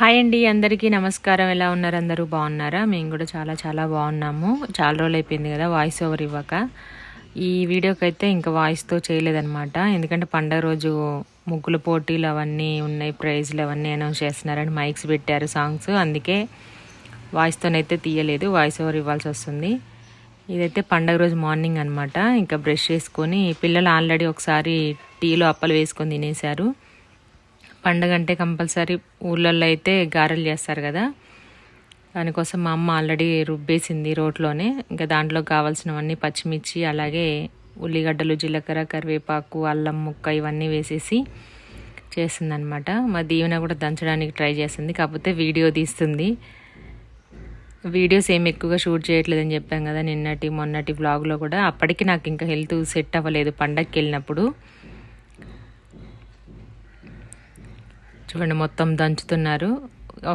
Hi అండి అందరికీ నమస్కారం. ఎలా ఉన్నారు? అందరూ బాగున్నారా? మేము కూడా చాలా చాలా బాగున్నాము. చాలా రోజులు అయిపోయింది కదా వాయిస్ ఓవర్ ఇవ్వక. ఈ వీడియోకి అయితే ఇంకా వాయిస్తో చేయలేదన్నమాట. ఎందుకంటే పండగ రోజు ముగ్గుల పోటీలు అవన్నీ ఉన్నాయి ప్రైజ్లు అవన్నీ అనౌన్స్ చేస్తున్నారని మైక్స్ పెట్టారు సాంగ్స్ అందుకే వాయిస్తోనైతే తీయలేదు వాయిస్ ఓవర్ ఇవ్వాల్సి వస్తుంది. ఇదైతే పండగ రోజు మార్నింగ్ అనమాట ఇంకా బ్రష్ చేసుకొని పిల్లలు ఆల్రెడీ ఒకసారి టీలో అప్పలు వేసుకొని తినేశారు. పండగ అంటే కంపల్సరీ ఊళ్ళల్లో అయితే గారెలు చేస్తారు కదా. దానికోసం మా అమ్మ ఆల్రెడీ రుబ్బేసింది రోట్లోనే. ఇంకా దాంట్లో కావాల్సినవన్నీ పచ్చిమిర్చి అలాగే ఉల్లిగడ్డలు జీలకర్ర కరివేపాకు అల్లం ముక్క ఇవన్నీ వేసేసి చేసిందనమాట మా దీవెన కూడా దంచడానికి ట్రై చేసింది కాకపోతే వీడియో తీస్తుంది. వీడియోస్ ఏం ఎక్కువగా షూట్ చేయట్లేదని చెప్పాం కదా నిన్నటి మొన్నటి బ్లాగ్లో కూడా. అప్పటికి నాకు ఇంకా హెల్త్ సెట్ అవ్వలేదు పండగకి వెళ్ళినప్పుడు. చూడండి మొత్తం దంచుతున్నారు.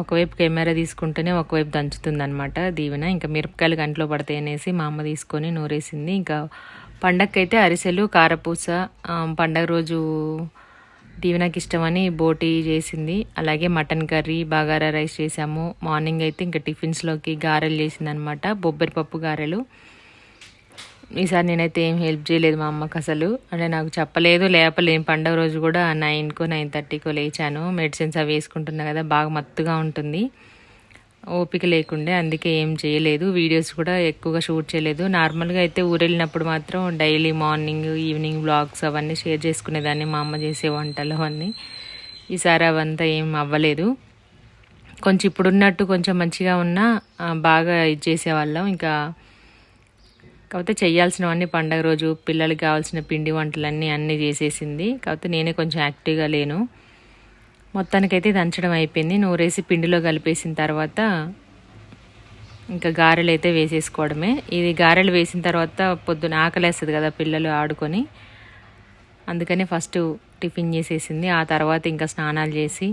ఒకవైపు కెమెరా తీసుకుంటేనే ఒకవైపు దంచుతుంది అనమాట దీవెన. ఇంకా మిరపకాయలు గంటలో పడతాయి అనేసి మా అమ్మ తీసుకొని నూరేసింది. ఇంకా పండగకైతే అరిసెలు కారపూస పండగ రోజు దీవెనకి ఇష్టమని బోటీ చేసింది. అలాగే మటన్ కర్రీ బాగారా రైస్ చేసాము మార్నింగ్ అయితే ఇంకా టిఫిన్స్లోకి గారెలు చేసింది అనమాట బొబ్బరి పప్పు గారెలు. ఈసారి నేనైతే ఏం హెల్ప్ చేయలేదు మా అమ్మకి అసలు. అంటే నాకు చెప్పలేదు లేపలేం. పండగ రోజు కూడా నైన్కో నైన్ థర్టీకో లేచాను. మెడిసిన్స్ అవి వేసుకుంటున్నా కదా బాగా మత్తుగా ఉంటుంది. ఓపిక లేకుండే అందుకే ఏం చేయలేదు. వీడియోస్ కూడా ఎక్కువగా షూట్ చేయలేదు. నార్మల్గా అయితే ఊరెళ్ళినప్పుడు మాత్రం డైలీ మార్నింగ్ ఈవినింగ్ బ్లాగ్స్ అవన్నీ షేర్ చేసుకునేదాన్ని. మా అమ్మ చేసే వంటలు అవన్నీ. ఈసారి అవంతా ఏం అవ్వలేదు. కొంచెం ఇప్పుడున్నట్టు కొంచెం మంచిగా ఉన్నా బాగా ఇది చేసేవాళ్ళం. ఇంకా కాకపోతే చేయాల్సినవన్నీ పండగ రోజు పిల్లలకి కావాల్సిన పిండి వంటలన్నీ అన్నీ చేసేసింది. కాకపోతే నేనే కొంచెం యాక్టివ్గా లేను. మొత్తానికైతే దంచడం అయిపోయింది. నూరేసి పిండిలో కలిపేసిన తర్వాత ఇంకా గారెలు అయితే వేసేసుకోవడమే. ఇది గారెలు వేసిన తర్వాత పొద్దున ఆకలేస్తుంది కదా పిల్లలు ఆడుకొని. అందుకని ఫస్ట్ టిఫిన్ చేసేసింది. ఆ తర్వాత ఇంకా స్నానాలు చేసి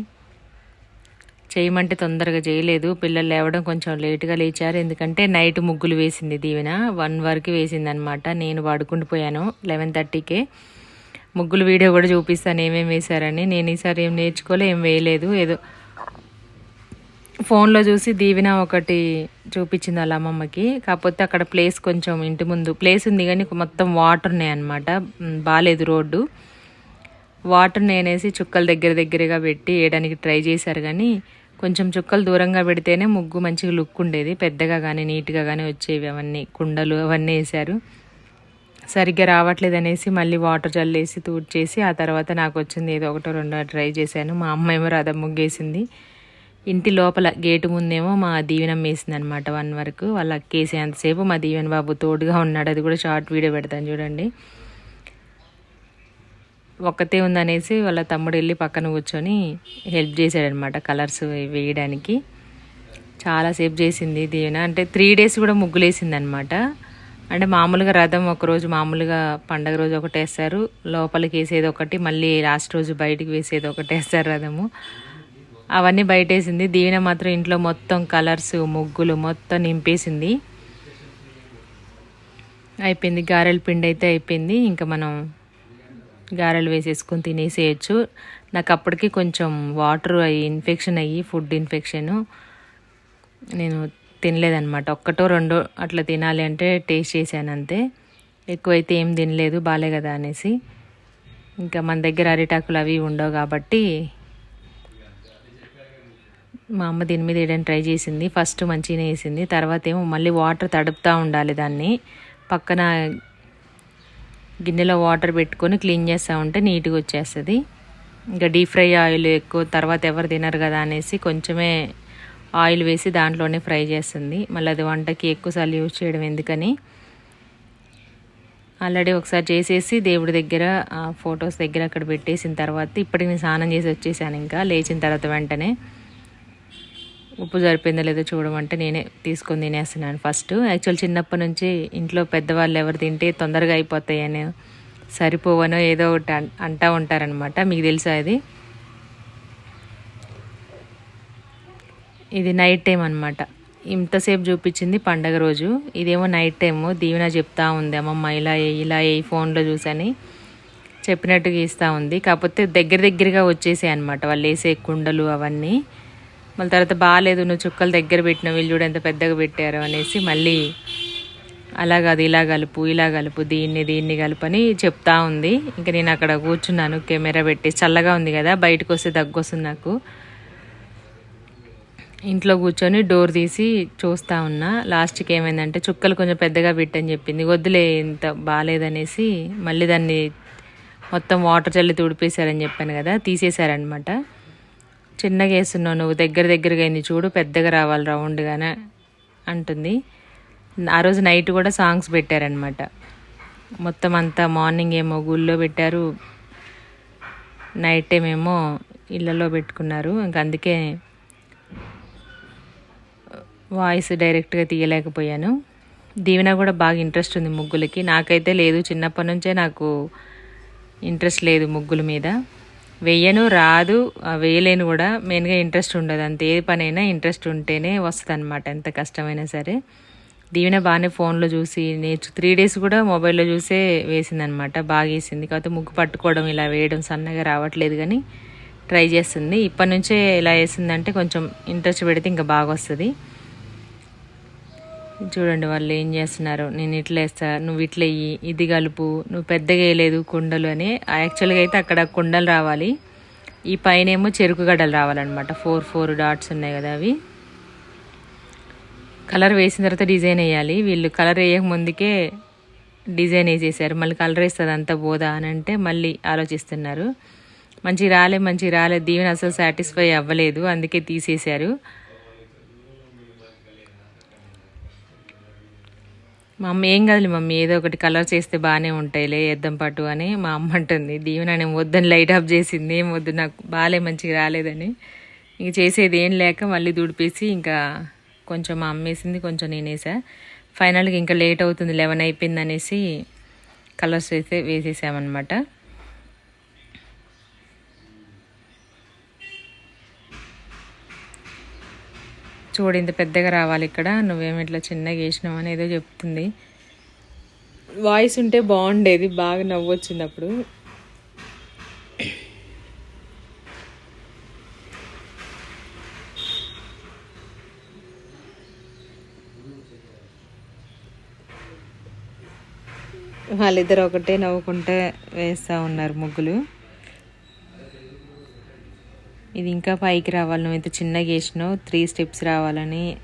చేయమంటే తొందరగా చేయలేదు. పిల్లలు లేవడం కొంచెం లేటుగా లేచారు. ఎందుకంటే నైట్ ముగ్గులు వేసింది దీవెన. వన్ వరకు వేసింది అనమాట నేను పడుకుంటూ పోయాను లెవెన్ థర్టీకే. ముగ్గులు వీడియో కూడా చూపిస్తాను ఏమేమి వేశారని. నేను ఈసారి ఏం నేర్చుకోలే ఏం వేయలేదు. ఏదో ఫోన్లో చూసి దీవెన ఒకటి చూపించింది వాళ్ళ అమ్మమ్మకి. కాకపోతే అక్కడ ప్లేస్ కొంచెం ఇంటి ముందు ప్లేస్ ఉంది కానీ మొత్తం వాటర్ ఉన్నాయి అనమాట బాగాలేదు రోడ్డు. వాటర్ నేనేసి చుక్కల దగ్గర దగ్గరగా పెట్టి వేయడానికి ట్రై చేశారు కానీ కొంచెం చుక్కలు దూరంగా పెడితేనే ముగ్గు మంచిగా లుక్ ఉండేది. పెద్దగా కానీ నీట్గా కానీ వచ్చేవి అవన్నీ. కుండలు అవన్నీ వేశారు. సరిగ్గా రావట్లేదు అనేసి మళ్ళీ వాటర్ చల్లేసి తూడ్చేసి ఆ తర్వాత నాకు వచ్చింది ఏదో ఒకటో రెండో ట్రై చేశాను. మా అమ్మ ఏమో రథం ముగ్గేసింది. ఇంటి లోపల గేటు ముందేమో మా దీవెనం వేసింది అనమాట వన్ వరకు. వాళ్ళ అక్కేసేంతసేపు మా దీవెన బాబు తోడుగా ఉన్నాడు. అది కూడా షార్ట్ వీడియో పెడతాను చూడండి. ఒక్కతే ఉందనేసి వాళ్ళ తమ్ముడు వెళ్ళి పక్కన కూర్చొని హెల్ప్ చేశాడనమాట కలర్స్ వేయడానికి. చాలాసేపు చేసింది దీవెన. అంటే త్రీ డేస్ కూడా ముగ్గులేసింది అనమాట అంటే మామూలుగా రథం ఒకరోజు మామూలుగా పండగ రోజు ఒకటి వేస్తారు. లోపలికి వేసేది ఒకటి మళ్ళీ లాస్ట్ రోజు బయటికి వేసేది ఒకటి వేస్తారు రథము. అవన్నీ బయట వేసింది దీవెన మాత్రం ఇంట్లో మొత్తం కలర్స్ ముగ్గులు మొత్తం నింపేసింది. అయిపోయింది. గారెల పిండి అయితే అయిపోయింది. ఇంకా మనం గారెలు వేసేసుకొని తినేసేయచ్చు. నాకు అప్పటికి కొంచెం వాటర్ అయ్యి ఇన్ఫెక్షన్ అయ్యి ఫుడ్ ఇన్ఫెక్షన్ నేను తినలేదనమాట ఒక్కటో రెండో అట్లా తినాలి అంటే టేస్ట్ చేశాను అంతే. ఎక్కువైతే ఏం తినలేదు బాలే కదా అనేసి. ఇంకా మన దగ్గర అరిటాకులు అవి ఉండవు కాబట్టి మా అమ్మ దీని మీద వేయడానికి ట్రై చేసింది. ఫస్ట్ మంచిగానే వేసింది. తర్వాత ఏమో మళ్ళీ వాటర్ తడుపుతూ ఉండాలి దాన్ని. పక్కన గిన్నెలో వాటర్ పెట్టుకొని క్లీన్ చేస్తూ ఉంటే నీట్గా వచ్చేస్తుంది. ఇంకా డీప్ ఫ్రై ఆయిల్ ఎక్కువ తర్వాత ఎవరు తినరు కదా అనేసి కొంచెమే ఆయిల్ వేసి దాంట్లోనే ఫ్రై చేస్తుంది. మళ్ళీ అది వంటకి ఎక్కువసార్లు యూజ్ చేయడం ఎందుకని? ఆల్రెడీ ఒకసారి చేసేసి దేవుడి దగ్గర ఫొటోస్ దగ్గర అక్కడ పెట్టేసిన తర్వాత ఇప్పటికి నేను స్నానం చేసి వచ్చేసాను ఇంకా. లేచిన తర్వాత వెంటనే ఉప్పు సరిపోయిందో లేదో చూడమంటే నేనే తీసుకొని తినేస్తున్నాను ఫస్ట్ యాక్చువల్ చిన్నప్పటి నుంచి ఇంట్లో పెద్దవాళ్ళు ఎవరు తింటే తొందరగా అయిపోతాయని సరిపోవనో ఏదో ఒకటి అంటూ ఉంటారనమాట మీకు తెలుసా అది ఇది నైట్ టైం అనమాట ఇంతసేపు చూపించింది పండగ రోజు. ఇదేమో నైట్ టైము దీవెన చెప్తా ఉంది. అమ్మమ్మ ఇలా ఇలా ఏ ఫోన్లో చూసని చెప్పినట్టు గీస్తూ ఉంది. కాకపోతే దగ్గర దగ్గరగా వచ్చేసాయి అనమాట వాళ్ళు వేసే కుండలు అవన్నీ. మళ్ళీ తర్వాత బాగాలేదు నువ్వు చుక్కలు దగ్గర పెట్టిన వీళ్ళు చూడు ఎంత పెద్దగా పెట్టారు అనేసి మళ్ళీ అలా కాదు ఇలా కలుపు ఇలా కలుపు దీన్ని దీన్ని కలుపని చెప్తా ఉంది. ఇంకా నేను అక్కడ కూర్చున్నాను కెమెరా పెట్టి చల్లగా ఉంది కదా బయటకు వస్తే దగ్గు వస్తుంది నాకు. ఇంట్లో కూర్చొని డోర్ తీసి చూస్తా ఉన్నా. లాస్ట్కి ఏమైందంటే చుక్కలు కొంచెం పెద్దగా పెట్టని చెప్పింది. వద్దులే ఇంత బాగాలేదనేసి మళ్ళీ దాన్ని మొత్తం వాటర్ చల్లి తుడిపేశారని చెప్పాను కదా తీసేశారనమాట చిన్నగా వేస్తున్నావు నువ్వు దగ్గర దగ్గరగా అయింది చూడు పెద్దగా రావాలి రౌండ్గానే అంటుంది. ఆ రోజు నైట్ కూడా సాంగ్స్ పెట్టారనమాట మొత్తం అంతా మార్నింగ్ ఏమో గుళ్ళో పెట్టారు నైట్ టైం ఏమో ఇళ్ళలో పెట్టుకున్నారు. ఇంక అందుకే వాయిస్ డైరెక్ట్గా తీయలేకపోయాను. దీవెన కూడా బాగా ఇంట్రెస్ట్ ఉంది ముగ్గులకి. నాకైతే లేదు చిన్నప్పటి నుంచే నాకు ఇంట్రెస్ట్ లేదు ముగ్గుల మీద. వెయ్యను రాదు. వేయలేను కూడా. మెయిన్గా ఇంట్రెస్ట్ ఉండదు అంత. ఏ పనైనా ఇంట్రెస్ట్ ఉంటేనే వస్తుంది అనమాట ఎంత కష్టమైనా సరే. దీవెన బాగానే ఫోన్లో చూసి నేర్చు త్రీ డేస్ కూడా మొబైల్లో చూసే వేసిందనమాట బాగా వేసింది కాకపోతే ముగ్గు పట్టుకోవడం ఇలా వేయడం సన్నగా రావట్లేదు కానీ ట్రై చేస్తుంది. ఇప్పటి నుంచే ఇలా వేసిందంటే కొంచెం ఇంట్రెస్ట్ పెడితే ఇంకా బాగా వస్తుంది చూడండి వాళ్ళు ఏం చేస్తున్నారు. నేను ఇట్లా వేస్తా నువ్వు ఇట్లా వెయ్యి ఇది కలుపు నువ్వు పెద్దగా వేయలేదు కుండలు అని. యాక్చువల్గా అయితే అక్కడ కుండలు రావాలి. ఈ పైన ఏమో చెరుకు గడ్డలు రావాలన్నమాట. ఫోర్ ఫోర్ డాట్స్ ఉన్నాయి కదా అవి. కలర్ వేసిన తర్వాత డిజైన్ వేయాలి. వీళ్ళు కలర్ వేయక ముందుకే డిజైన్ వేసేసారు. మళ్ళీ కలర్ వేస్తుంది అంత పోదా అని అంటే మళ్ళీ ఆలోచిస్తున్నారు. మంచి రాలే మంచి రాలే. దీవెన అసలు సాటిస్ఫై అవ్వలేదు. అందుకే తీసేశారు. మా అమ్మ ఏం కాదులే మమ్మీ ఏదో ఒకటి కలర్ చేస్తే బాగానే ఉంటాయిలే వేద్దాం పట్టు అని మా అమ్మ అంటుంది. దీవెన నేను వద్దని లైట్ ఆఫ్ చేసింది ఏం వద్దు నాకు బాగాలే మంచిగా రాలేదని. ఇంక చేసేది ఏం లేక మళ్ళీ దుడిపేసి ఇంకా కొంచెం మా అమ్మ వేసింది కొంచెం నేనేసా ఫైనల్గా ఇంకా లేట్ అవుతుంది లెవెన్ అయిపోయింది అనేసి కలర్స్ అయితే వేసేసామన్నమాట. చూడు ఇంత పెద్దగా రావాలి ఇక్కడ. నువ్వేమి ఇట్లా చిన్నగా వేసినావు అని ఏదో చెప్తుంది. వాయిస్ ఉంటే బాగుండేది బాగా నవ్వు వచ్చింది అప్పుడు. వాళ్ళిద్దరు ఒకటే నవ్వుకుంటే వేస్తూ ఉన్నారు ముగ్గులు. ఇది ఇంకా పైకి రావాలి. నువ్వు ఇంత చిన్నగా వేసినావు. త్రీ స్టెప్స్ రావాలని.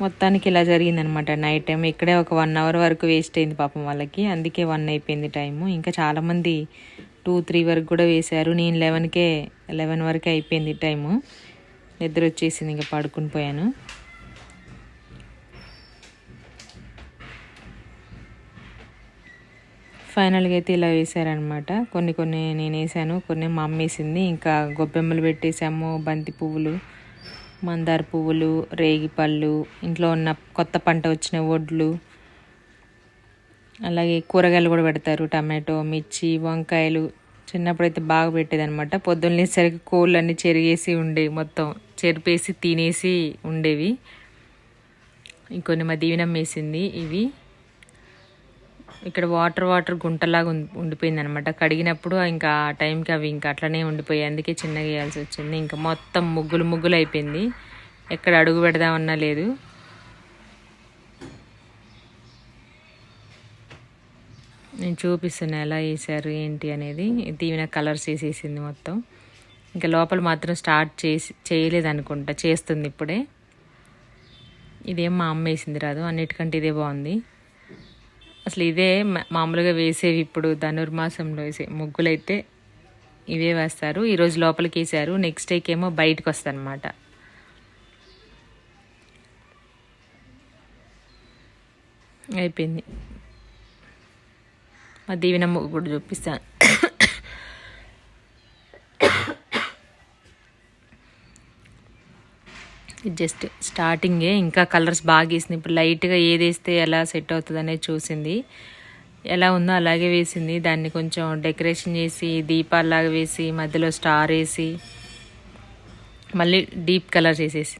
మొత్తానికి ఇలా జరిగిందనమాట నైట్ టైం. ఇక్కడే ఒక వన్ అవర్ వరకు వేస్ట్ అయింది పాపం వాళ్ళకి. అందుకే వన్ అయిపోయింది టైము. ఇంకా చాలామంది టూ త్రీ వరకు కూడా వేశారు. నేను లెవెన్కే లెవెన్ వరకే అయిపోయింది టైము. నిద్ర వచ్చేసింది ఇంకా పడుకుని పోయాను. ఫైనల్గా అయితే ఇలా వేసారనమాట కొన్ని కొన్ని నేను వేసాను కొన్ని మా అమ్మ వేసింది. ఇంకా గొబ్బెమ్మలు పెట్టేసాము బంతి పువ్వులు మందార పువ్వులు రేగి పళ్ళు ఇంట్లో ఉన్న కొత్త పంట వచ్చిన వడ్లు అలాగే కూరగాయలు కూడా పెడతారు. టమాటో మిర్చి వంకాయలు చిన్నప్పుడైతే బాగా పెట్టేదనమాట పొద్దున్న లేసరికి కోళ్ళు అన్నీ చెరిగేసి ఉండేవి మొత్తం చెరిపేసి తినేసి ఉండేవి. ఇంకొన్ని మా దీవెనం వేసింది ఇవి. ఇక్కడ వాటర్ వాటర్ గుంటలాగా ఉం- ఉండిపోయింది అనమాట కడిగినప్పుడు ఇంకా ఆ టైంకి అవి ఇంకా అట్లనే ఉండిపోయాయి. అందుకే చిన్నగా వేయాల్సి వచ్చింది. ఇంకా మొత్తం ముగ్గులు ముగ్గులు అయిపోయింది. ఎక్కడ అడుగు పెడదామన్నా లేదు. నేను చూపిస్తున్నా ఎలా వేసారు ఏంటి అనేది. దీవెన కలర్స్ వేసేసింది మొత్తం. ఇంకా లోపల మాత్రం స్టార్ట్ చేసి చేయలేదు అనుకుంటా చేస్తుంది ఇప్పుడే. ఇదేం మా అమ్మ వేసింది రాదు. అన్నిటికంటే ఇదే బాగుంది. అసలు ఇదే మామూలుగా వేసేవి ఇప్పుడు ధనుర్మాసంలో వేసే ముగ్గులైతే ఇవే వేస్తారు. ఈరోజు లోపలికి వేసారు నెక్స్ట్ డేకి ఏమో బయటకు వస్తానమాట అయిపోయింది. మా దీవెన ముగ్గు కూడా చూపిస్తాను జస్ట్ స్టార్టింగే ఇంకా కలర్స్ బాగా వేసింది ఇప్పుడు లైట్గా ఏది వేస్తే ఎలా సెట్ అవుతుంది చూసింది. ఎలా ఉందో అలాగే వేసింది. దాన్ని కొంచెం డెకరేషన్ చేసి దీపాలలాగా వేసి మధ్యలో స్టార్ వేసి మళ్ళీ డీప్ కలర్ చేసేసి.